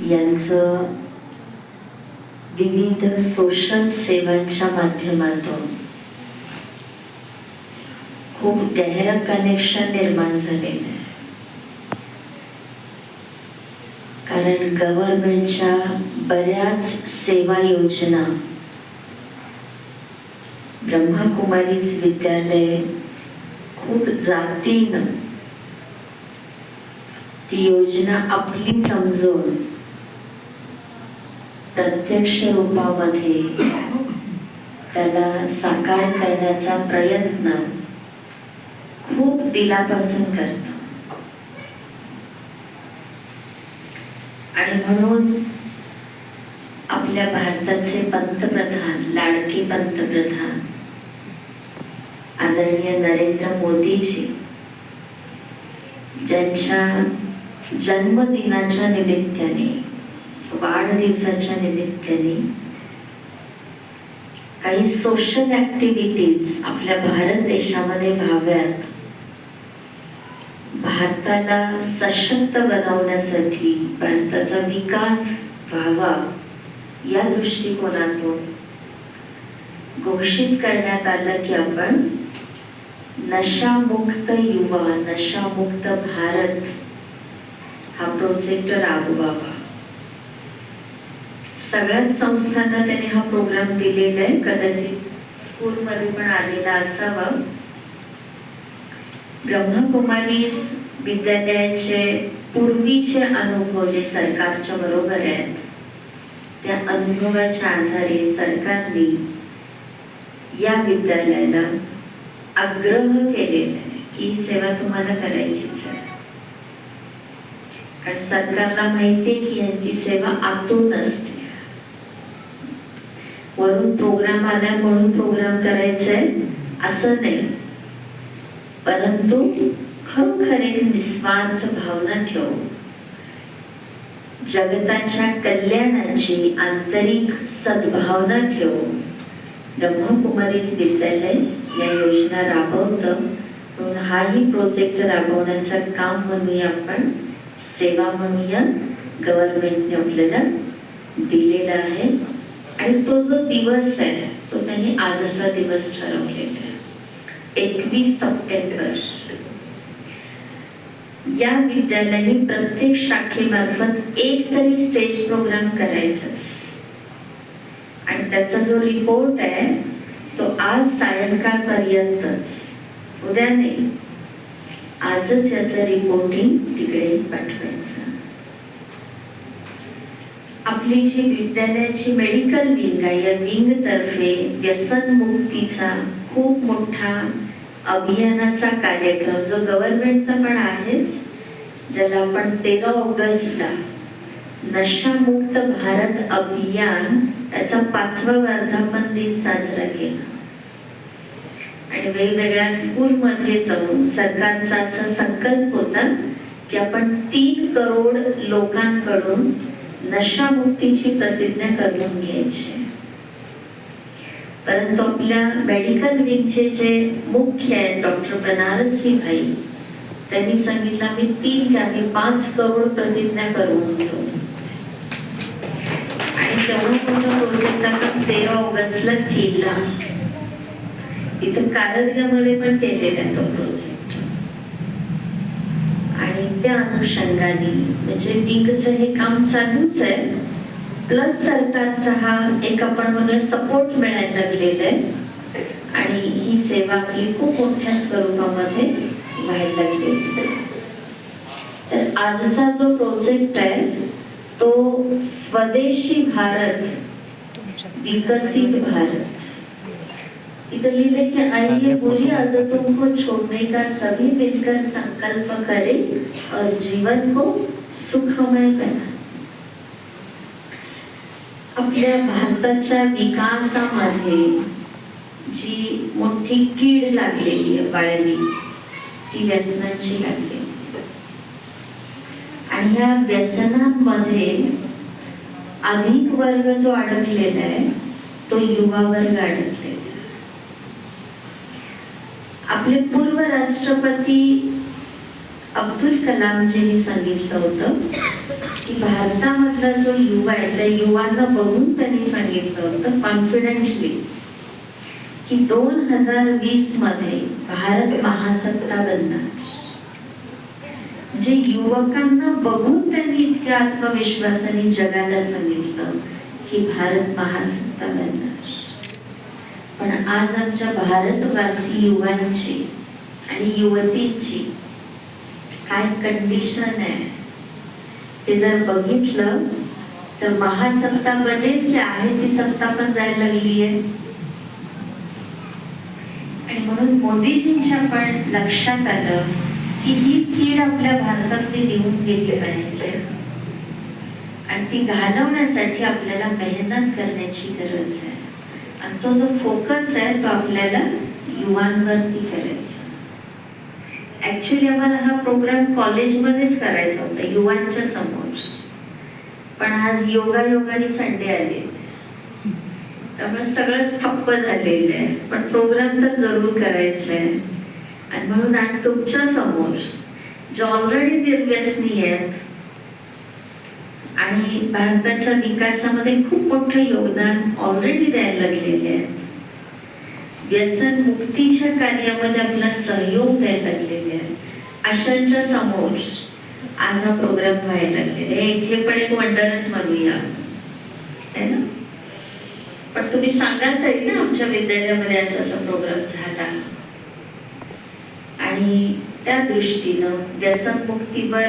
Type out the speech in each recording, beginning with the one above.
यांचं विविध सोशल सेवांच्या माध्यमातून खूप गहरं कनेक्शन निर्माण झालेलं आहे. कारण गव्हर्नमेंटच्या बऱ्याच सेवा योजना ब्रह्माकुमारीज विद्यालय खूप जातीनं ती योजना आपली समजून प्रत्यक्ष रूपामध्ये त्याला साकार करण्याचा प्रयत्न खूप दिलापासून करतो. आणि म्हणून आपल्या भारताचे पंतप्रधान लाडकी पंतप्रधान आदरणीय नरेंद्र मोदीजी ज्यांच्या जन्मदिनाच्या निमित्ताने वाढदिवसाच्या निमित्ताने काही सोशल ऍक्टिव्हिटीज आपल्या भारत देशामध्ये व्हाव्यात. भारताला सशक्त बनवण्यासाठी भारताचा विकास व्हावा या दृष्टिकोनातून घोषित करण्यात आलं की आपण नशामुक्त युवा नशामुक्त भारत हा प्रोजेक्ट राबवावा सगळ्याच संस्थांना त्यांनी हा प्रोग्राम दिलेला आहे. कदाचित स्कूलमध्ये पण आलेला असावा. ब्रह्मकुमारीज विद्यालयाचे पूर्वीचे अनुभव जे सरकारच्या बरोबर आहेत त्या अनुभवाच्या आधारे सरकारने या विद्यालयाला आग्रह केलेला आहे की ही सेवा तुम्हाला करायचीच आहे. कारण सरकारला माहितीये की यांची सेवा आतून असते. वरून प्रोग्राम आला म्हणून प्रोग्राम करायचा आहे असं नाही. परंतु खरोखर एक निस्वार्थ भावना ठेवून जगताच्या कल्याणाची आंतरिक सद्भावना ठेवून ब्रह्मकुमारीज विद्यालय या योजना राबवतं. म्हणून हाही प्रोजेक्ट राबवण्याचं काम म्हणूया आपण. सेवा म्हणूया. गव्हर्नमेंटने आपल्याला दिलेला आहे. आणि तो जो दिवस आहे तो त्यांनी आजचा दिवस ठरवलेला आहे. एकवीस सप्टेंबर. या विद्यालयाने प्रत्येक शाखेमार्फत एक तरी स्टेज प्रोग्राम करायचाच आणि त्याचा जो रिपोर्ट आहे तो आज सायंकाळपर्यंतच. उद्या नाही. आजच याचं रिपोर्टिंग तिकडे पाठवायचं. आपली जी विद्यालयाची मेडिकल विंग आहे या विंग तर्फे व्यसन मुक्तीचा खूप मोठा अभियानाचा कार्यक्रम जो गव्हर्नमेंटचा पण आहेच ज्याला आपण तेरा ऑगस्टला नशामुक्त भारत अभियान त्याचा पाचवा वर्धापन दिन साजरा केला. आणि वेगवेगळ्या स्कूलमध्ये जाऊन सरकारचा असा संकल्प होता की आपण तीन करोड लोकांकडून नशामुक्तीची प्रतिज्ञा करून घ्यायची. परंतु आपल्या मेडिकल विंगचे जे मुख्य आहेत डॉक्टर बनारसी भाई त्यांनी सांगितलं आम्ही तीन काय आम्ही पाच करोड प्रतिज्ञा करून घेऊ. आणि तेवढं मोठा प्रोजेक्ट आपण तेरा ऑगस्टला केला इथं कारदगामध्ये पण केलेला तो प्रोजेक्ट त्या अनुषंगाने. म्हणजे विंगचं हे काम चालूच आहे. प्लस सरकारचा हा एक आपण म्हणूया सपोर्ट मिळायला लागलेला आहे. आणि ही सेवा आपली खूप मोठ्या स्वरूपामध्ये व्हायला लागलेली तर आजचा जो प्रोजेक्ट आहे तो स्वदेशी भारत विकसित भारत. इधर लिखे कि आइए बुरी आदतों को छोड़ने का सभी मिलकर संकल्प करें और जीवन को सुखमय बनाए आपल्या भारताच्या विकासामध्ये जी मोठी कीड लागलेली आहे बाळांनी ती व्यसनांची लागलेली आणि ह्या व्यसनांमध्ये अधिक वर्ग जो अडकलेला आहे तो युवा वर्ग अडकलेला आहे आपले पूर्व राष्ट्रपती अब्दुल कलामजींनी सांगितलं होतं की भारतामधला जो युवा आहे त्या युवांना बघून त्यांनी सांगितलं होतं कॉन्फिडेंटली की दोन हजार वीसमध्ये भारत महासत्ता बनणार. जे युवकांना बघून त्यांनी इतक्या आत्मविश्वासाने जगाला सांगितलं की भारत महासत्ता बनणार. पण आज आमच्या भारतवासी युवांची आणि युवतींची काय कंडिशन आहे? ते जर बघितलं तर महासत्ता बनेल की आहे ती सत्ता पण जायला लागली आहे आणि म्हणून मोदीजींच्या पण लक्षात आलं की ही कीड आपल्या भारतातली निघून गेली पाहिजे. आणि ती घालवण्यासाठी आपल्याला मेहनत करण्याची गरज आहे. आणि तो जो फोकस आहे तो आपल्याला युवांवरती करायचा. ॲक्च्युली आम्हाला हा प्रोग्राम कॉलेजमध्येच करायचा होता युवांच्या समोर. पण आज योगा योगाने संडे आले. त्यामुळे सगळंच ठप्प झालेलं आहे. पण प्रोग्राम तर जरूर करायचा आहे. आणि म्हणून आज तुमच्यासमोर जे ऑलरेडी निर्व्यसनी आहेत आणि भारताच्या विकासामध्ये खूप मोठं योगदान ऑलरेडी द्यायला लागलेले आहे. व्यसन मुक्तीच्या कार्यामध्ये आपला सहयोग द्यायला लागलेले आहे. अशांच्या समोर आज हा प्रोग्राम व्हायला लागलेला आहे. हे पण एक वंडरच म्हणूया. है ना? पण तुम्ही सांगाल तरी ना आमच्या विद्यालयामध्ये असा असा प्रोग्राम झाला. आणि त्या दृष्टीनं व्यसनमुक्तीवर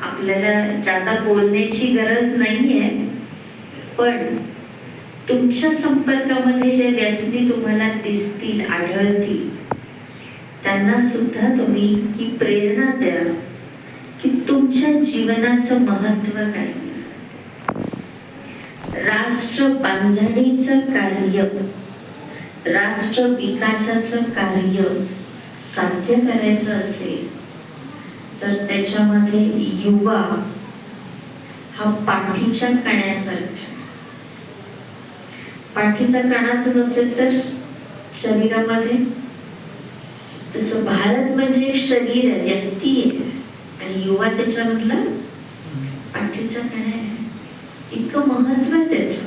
आपल्याला जादा बोलण्याची गरज नाहीये पण तुमच्या संपर्कामध्ये जे व्यसनी तुम्हाला दिसतील आढळतील त्यांना सुद्धा तुम्ही ही प्रेरणा द्या की तुमच्या जीवनाचं महत्त्व काय. राष्ट्र बांधणीचं कार्य राष्ट्र विकासाचं कार्य साध्य करायचं असेल तर त्याच्यामध्ये युवा हा पाठीच्या कण्यासारखा पाठीचा कणाच नसेल तर शरीरामध्ये. तसं भारत म्हणजे एक शरीर आहे व्यक्ती आहे. आणि युवा त्याच्यामधला पाठीचा कणा आहे. इतकं महत्त्व आहे त्याच.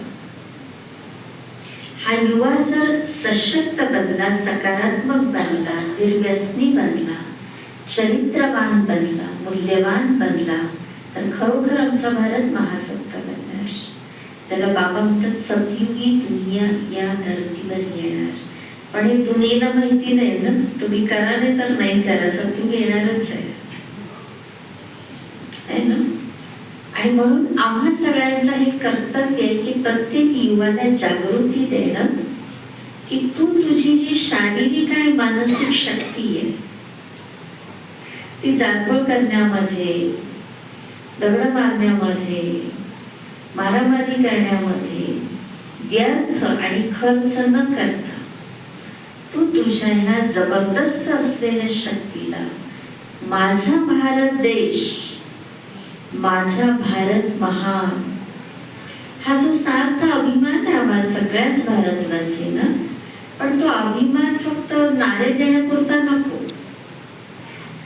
हा युवा जर सशक्त बनला सकारात्मक बनला निर्व्यसनी बनला चरित्रवान बनला मूल्यवान बनला. तर खरोखर आमचा भारत महासत्ता बनणार. त्याला बाबा म्हणतात सतयुगी दुनिया या धर्तीवर येणार. पण हे दुनियेला माहिती नाही ना. तुम्ही करा नाही तर नाही करा. सतयुग येणारच आहे. ना? आणि म्हणून आम्हा सगळ्यांचं हे कर्तव्य आहे की प्रत्येक युवाला जागृती देणं. की तू तुझी जी शारीरिक आणि मानसिक शक्ती आहे ती जाळपोळ करण्यामध्ये दगड मारण्यामध्ये मारामारी करण्यामध्ये व्यर्थ आणि खर्च न करता तू तुझ्या ह्या जबरदस्त असलेल्या शक्तीला माझा भारत देश माझा भारत महान. हा जो सार्थ अभिमान आहे आम्हाला सगळ्याच भारतवासींना पण तो अभिमान फक्त नारे देण्यापुरता नको.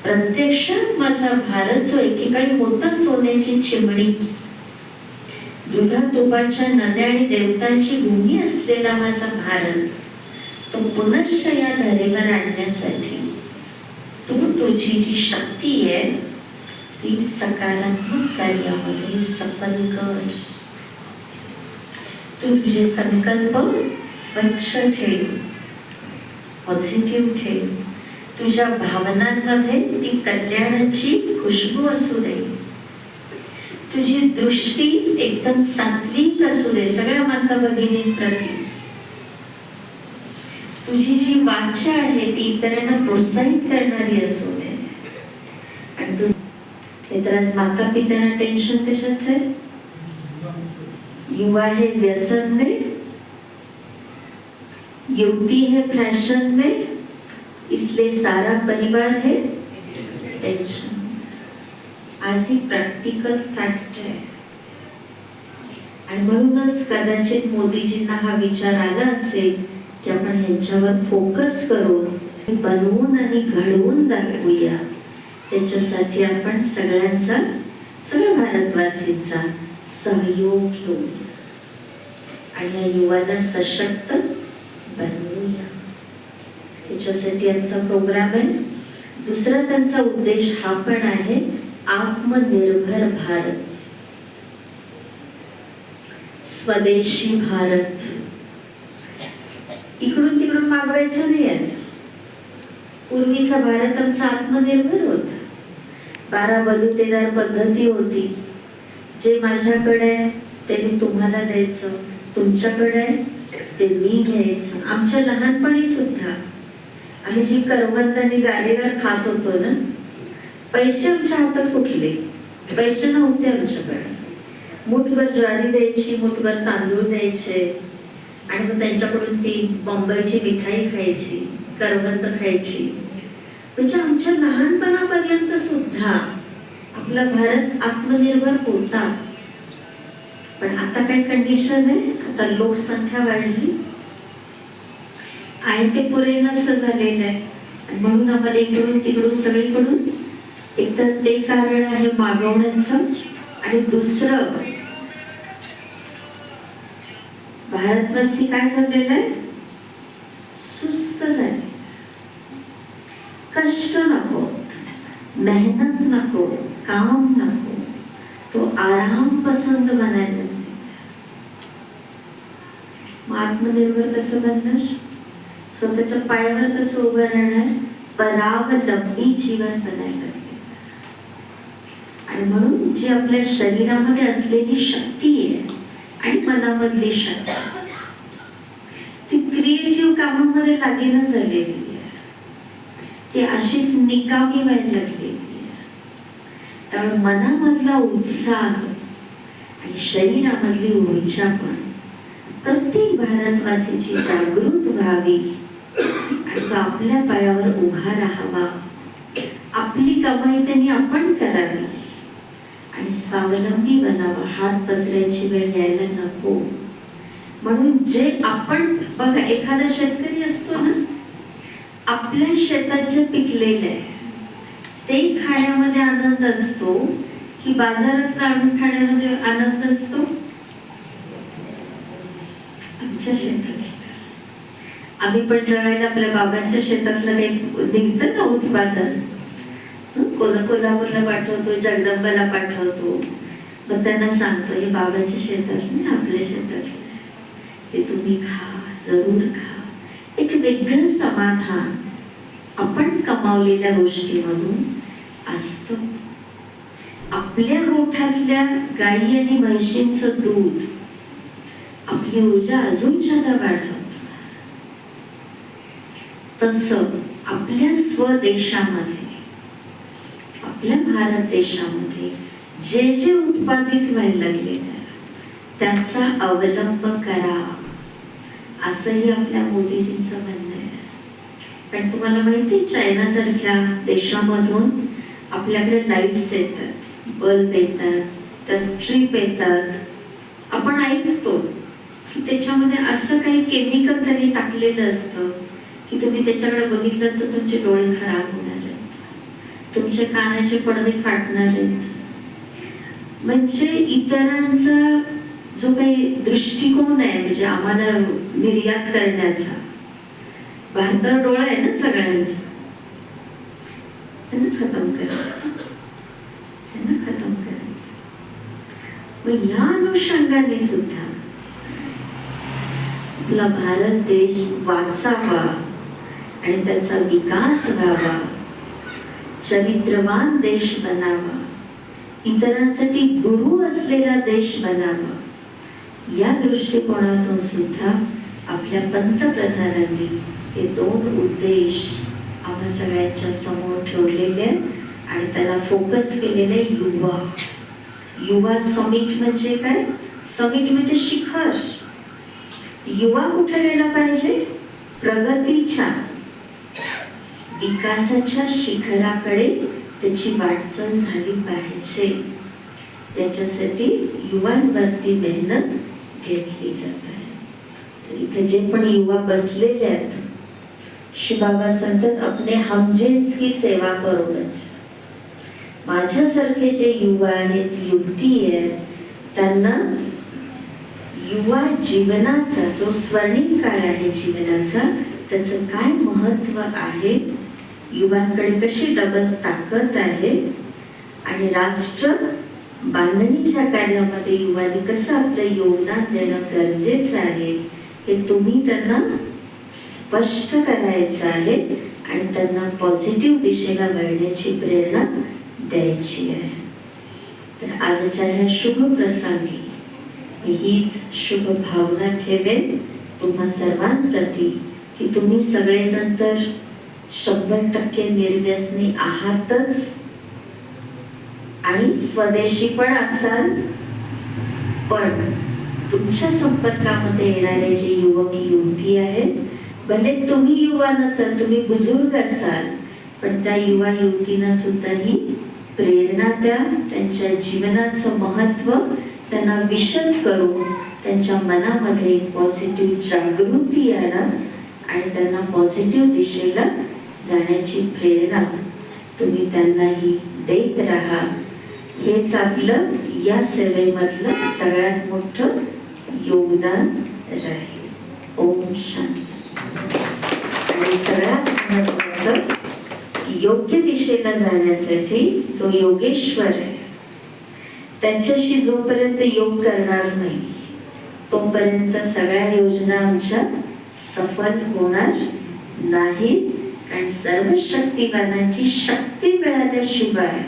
प्रत्यक्ष माझा भारत जो एकेकाळी होता सोन्याची चिमणी. दुधा तुपाच्या नद्या आणि देवतांची भूमी असलेला माझा भारत तो पुनश्च या धरेवर आणण्यासाठी. तू तुझी जी शक्ती आहे ती सकारात्मक कार्यामध्ये सफल कर. तू तुझे संकल्प स्वच्छ ठेव पॉझिटिव्ह ठेव. तुझ्या भावनांमध्ये ती कल्याणाची खुशबू असू दे. तुझी दृष्टी एकदम सात्विक असू दे सगळ्या माता भगिनींप्रती तुझी जी वाचा आहे ती इतरांना प्रोत्साहित करणारी असू दे. आणि तू हे तर आज माता पित्यांना टेन्शन कशाच आहे? युवा हे व्यसन में युवती है फैशन में इसलिए सारा परिवार है। टेंशन आज ही प्रॅक्टिकल फॅक्ट आहे आणि म्हणूनच कदाचित मोदीजींना हा विचार आला असेल की आपण ह्यांच्यावर फोकस करून बनवून आणि घडवून दाखवूया. त्याच्यासाठी आपण सगळ्यांचा सगळ्या भारतवासींचा सहयोग घेऊया. आणि या युवाला सशक्त बनवू त्याच्यासाठी यांचा प्रोग्राम आहे. दुसरा त्यांचा उद्देश हा पण आहे आत्मनिर्भर भारत. स्वदेशी भारत. इकडून तिकडून मागवायचं नाही आहे. पूर्वीचा भारत आमचा आत्मनिर्भर होता. बारा बलुतेदार पद्धती होती. जे माझ्याकडे आहे ते मी तुम्हाला द्यायचं. तुमच्याकडे आहे ते मी घ्यायचं. आमच्या लहानपणी सुद्धा आम्ही जी करवंद आणि गारेगार खात होतो ना पैसे आमच्या हातात कुठले? पैसे नव्हते आमच्याकडे. मुठभर ज्वारी द्यायची मुठभर तांदूळ द्यायचे आणि मग त्यांच्याकडून ती बॉम्बईची मिठाई खायची करवंद खायची. म्हणजे आमच्या लहानपणापर्यंत सुद्धा आपला भारत आत्मनिर्भर होता. पण आता काय कंडिशन आहे? आता लोकसंख्या वाढली. आहे ते पुरेनसं झालेलं आहे. म्हणून आम्हाला इकडून तिकडून सगळीकडून एक तर ते कारण आहे मागवण्याचं आणि दुसरं भारतवासी काय झालेलं आहे? सुस्त झाले. कष्ट नको मेहनत नको काम नको तो आराम पसंत बनायला. मग आत्मनिर्भर कसं बनणार? स्वतःच्या पायावर कसं उभं राहणार? परावलंबी जीवन बनायला आणि म्हणून जी आपल्या शरीरामध्ये असलेली शक्ती आहे आणि मनामधली शक्ती ती क्रिएटिव्ह कामामध्ये लागेना झालेली आहे. ती अशीच निकामी व्हायला लागलेली आहे. त्यामुळे मनामधला उत्साह आणि शरीरामधली ऊर्जा पण प्रत्येक भारतवासीची जागृत व्हावी. तो आपल्या पायावर उभा राहावा. आपली कमाई त्यांनी आपण करावी. आणि स्वावलंबी बनावा. हात पसरायची वेळ यायला नको. म्हणून जे आपण बघा एखादा शेतकरी असतो ना आपल्या शेतात जे पिकलेलं आहे ते खाण्यामध्ये आनंद असतो की बाजारात आणून खाण्यामध्ये आनंद असतो? आमच्या शेतात आम्ही पण ज्यावेळेला आपल्या बाबांच्या शेतातलं ते निघतं ना उत्पादन कोल्हा कोल्हापूरला पाठवतो जगदंबाला पाठवतो. मग त्यांना सांगतो हे बाबांच्या शेतात नाही आपल्या शेतात. ते तुम्ही खा जरूर खा. एक वेगळं समाधान आपण कमावलेल्या गोष्टीमधून असतं. आपल्या गोठ्यातल्या गाई आणि म्हशींचं दूध आपली ऊर्जा अजून जादा वाढवत तस आपल्या स्वदेशामध्ये आपल्या भारत देशामध्ये जे जे उत्पादित व्हायला लागले आहे त्याचा अवलंब करा. असंही आपल्या मोदीजींचं म्हणणं आहे. पण तुम्हाला माहिती आहे, चायनासारख्या देशामधून आपल्याकडे लाईट्स येतात बल्ब येतात त्या स्ट्रीप येतात. आपण ऐकतो की त्याच्यामध्ये असं काही केमिकल त्यांनी टाकलेलं असतं. की तुम्ही त्याच्याकडे बघितलं तर तुमचे डोळे खराब होणार आहेत. तुमचे कानाचे पडदे फाटणार आहेत. म्हणजे इतरांचा जो काही दृष्टिकोन आहे म्हणजे आम्हाला निर्यात करण्याचा भारतावर डोळा आहे ना सगळ्यांचा. त्यांना खतम करायचं. त्यांना खतम करायचं. मग या अनुषंगाने सुद्धा आपला भारत देश वाचावा आणि त्याचा विकास व्हावा. चरित्रवान देश बनावा. इतरांसाठी गुरु असलेला देश बनावा. या दृष्टिकोनातून सुद्धा आपल्या पंतप्रधानांनी हे दोन उद्देश आम्हा सगळ्यांच्या समोर ठेवलेले आहेत आणि त्याला फोकस केलेले युवा. युवा समिट म्हणजे काय? समिट म्हणजे शिखर. युवा कुठे गेला पाहिजे? प्रगतीच्या विकासाच्या शिखराकडे त्याची वाटचाल झाली पाहिजे. त्याच्यासाठी युवांवरती मेहनत घेतली जात आहे. तर इथे जे पण युवा बसलेले आहेत श्री बाबा सांगतात आपले हमजेन्स की सेवा करूनच. माझ्यासारखे जे युवा आहेत युवती आहेत त्यांना युवा जीवनाचा जो स्वर्णिम काळ आहे जीवनाचा त्याचं काय महत्त्व आहे? युवांकडे कशी डबल ताकद आहे? आणि राष्ट्र बांधणीच्या कार्यामध्ये युवांनी कसं आपलं योगदान देणं गरजेचं आहे हे तुम्ही त्यांना स्पष्ट करायचं आहे आणि त्यांना पॉझिटिव्ह दिशेला वळण्याची प्रेरणा द्यायची आहे. तर आजच्या ह्या शुभ प्रसंगी मी हीच शुभ भावना ठेवेन. तुम्हा सर्वांप्रती की तुम्ही सगळेजण तर शंभर टक्के निर्व्यसनी आहातच. आणि स्वदेशी पण असाल. पण तुमच्या संपर्कामध्ये येणारे जे युवक युवती आहेत भले तुम्ही युवा नसाल तुम्ही बुजुर्ग असाल पण त्या युवा युवतींना सुद्धा ही प्रेरणा द्या. त्यांच्या जीवनाचं महत्त्व त्यांना विशद करून त्यांच्या मनामध्ये पॉझिटिव्ह जागृती आणा. आणि त्यांना पॉझिटिव्ह दिशेला जाण्याची प्रेरणा तुम्ही त्यांनाही देत राहा. हेच आपलं या सेवेमधलं सगळ्यात मोठं योगदान राहील. ओम शांती. आणि सगळ्यात महत्वाचं योग्य दिशेला जाण्यासाठी जो योगेश्वर आहे त्यांच्याशी जोपर्यंत योग करणार नाही तोपर्यंत सगळ्या योजना आमच्या सफल होणार नाहीत. कारण सर्व शक्तिवानांची शक्ती मिळाल्याशिवाय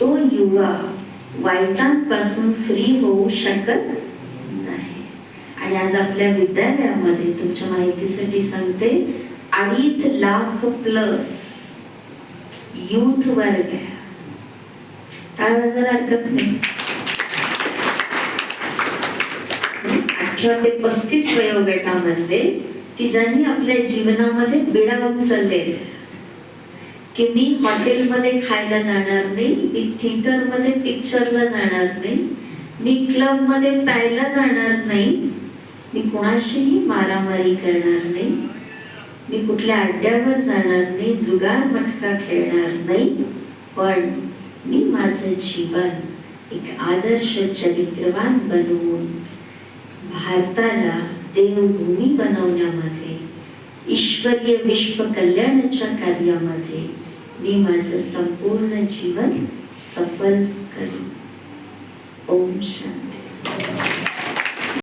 तो युवा वाईटांपासून फ्री होऊ शकत नाही. आणि आज आपल्या विद्यालयामध्ये तुमच्या माहितीसाठी सांगते अडीच लाख प्लस युथ वर्ग आहे. टाळ्या वाजायला हरकत नाही. अठरा ते पस्तीस वयोगटामध्ये की ज्यांनी आपल्या जीवनामध्ये बिडा उचलले की मी हॉटेलमध्ये खायला जाणार नाही मी थिएटरमध्ये पिक्चरला जाणार नाही मी क्लबमध्ये प्यायला जाणार नाही मी कोणाशीही मारामारी करणार नाही मी कुठल्या अड्ड्यावर जाणार नाही जुगार मटका खेळणार नाही पण मी माझं जीवन एक आदर्श चरित्रवान बनवून भारताला देवभूमी बनवण्यामध्ये ईश्वरीय विश्व कल्याणाच्या कार्यामध्ये मी माझं संपूर्ण जीवन सफल करू ओम शांती.